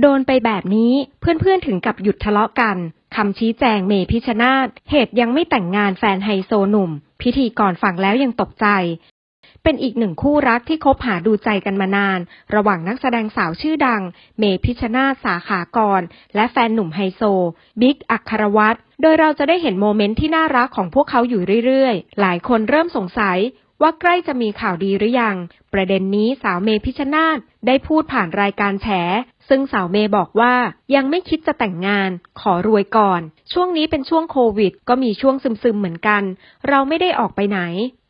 โดนไปแบบนี้เพื่อนๆถึงกับหยุดทะเลาะกันคำชี้แจงเมพิชนาธเหตุยังไม่แต่งงานแฟนไฮโซหนุ่ม พิธีกรฟังแล้วยังตกใจ เป็นอีกหนึ่งคู่รักที่คบหาดูใจกันมานาน ระหว่างนักแสดงสาวชื่อดัง เมพิชนาธสาขากร และแฟนหนุ่มไฮโซ บิ๊กอัครวัตรโดยเราจะได้เห็นโมเมนต์ที่น่ารักของพวกเขาอยู่เรื่อยๆ หลายคนเริ่มสงสัย ว่าใกล้จะมีข่าวดีหรือยัง ประเด็นนี้สาวเมพิชนาธได้พูดผ่านรายการแฉ ซึ่งสาวเมย์บอกว่ายังไม่คิดจะแต่งงาน ขอรวยก่อน ช่วงนี้เป็นช่วงโควิด ก็มีช่วงซึมๆเหมือนกัน เราไม่ได้ออกไปไหน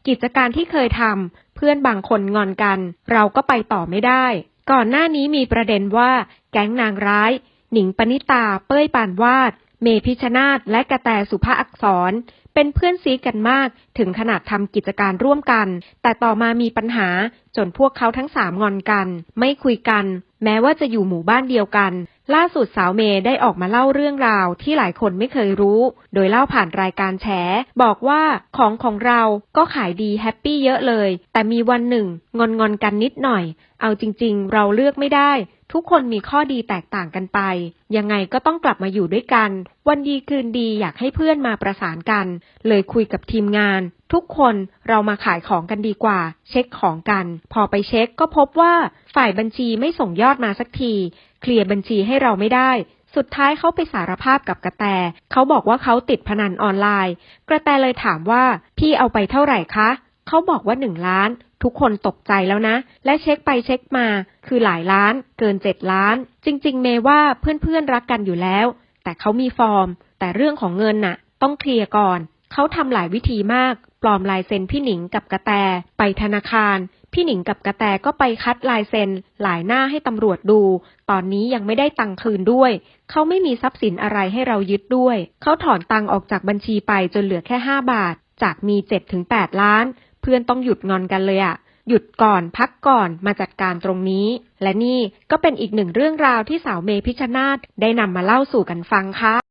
กิจการที่เคยทำเพื่อนบางคนงอนกัน เราก็ไปต่อไม่ได้ ก่อนหน้านี้มีประเด็นว่า แก๊งนางร้าย หนิงปณิตา เป้ยปานวาด เมพิชนาธและกระแตสุภาอักษร เป็นเพื่อนซีกันมากถึงขนาดทำกิจการร่วมกัน แต่ต่อมามีปัญหาจนพวกเขาทั้งสามงอนกัน ไม่คุยกัน แม้ว่าจะอยู่หมู่บ้านเดียวกัน ล่าสุดสาวเมย์ได้ออกมาเล่าเรื่องราวที่หลายคนไม่เคยรู้ โดยเล่าผ่านรายการแฉ บอกว่าของของเราก็ขายดีแฮปปี้เยอะเลย แต่มีวันหนึ่งงอนงอนกันนิดหน่อย เอาจริง ๆ เราเลือกไม่ได้ ทุกคนมีข้อดีแตกต่างกันไป ยังไงก็ต้องกลับมาอยู่ด้วยกัน วันดีคืนดีอยากให้เพื่อนมาประสานกัน เลยคุยกับทีมงาน ทุกคนเรามาขายของกันดีกว่า เช็คของกัน พอไปเช็คก็พบว่าฝ่ายบัญชีไม่ส่งยอดมาสักที เคลียร์บัญชีให้เราไม่ได้ สุดท้ายเขาไปสารภาพกับกระแต เขาบอกว่าเขาติดพนันออนไลน์ กระแตเลยถามว่า พี่เอาไปเท่าไหร่คะ เขาบอกว่าหนึ่งล้าน ทุกคนตกใจแล้วนะ และเช็คไปเช็คมา คือหลายล้าน เกินเจ็ดล้าน จริง ๆ เมว่าเพื่อนๆรักกันอยู่แล้ว แต่เขามีฟอร์ม แต่เรื่องของเงินน่ะ ต้องเคลียร์ก่อน เขาทำหลายวิธีมาก ปลอมลายเซ็นพี่หนิงกับกระแต ไปธนาคาร พี่หนิงกับกระแตก็ไปคัดลายเซ็นหลายหน้าให้ตำรวจดู ตอนนี้ยังไม่ได้ตังค์คืนด้วย เขาไม่มีทรัพย์สินอะไรให้เรายึดด้วย เขาถอนตังค์ออกจากบัญชีไปจนเหลือแค่5บาทจากมี 7-8 ล้าน เพื่อนต้องหยุดงอนกันเลยอะหยุดก่อนพักก่อนมาจัดการตรงนี้ และนี่ก็เป็นอีกหนึ่งเรื่องราวที่สาวเมพิชนาธได้นำมาเล่าสู่กันฟังค่ะ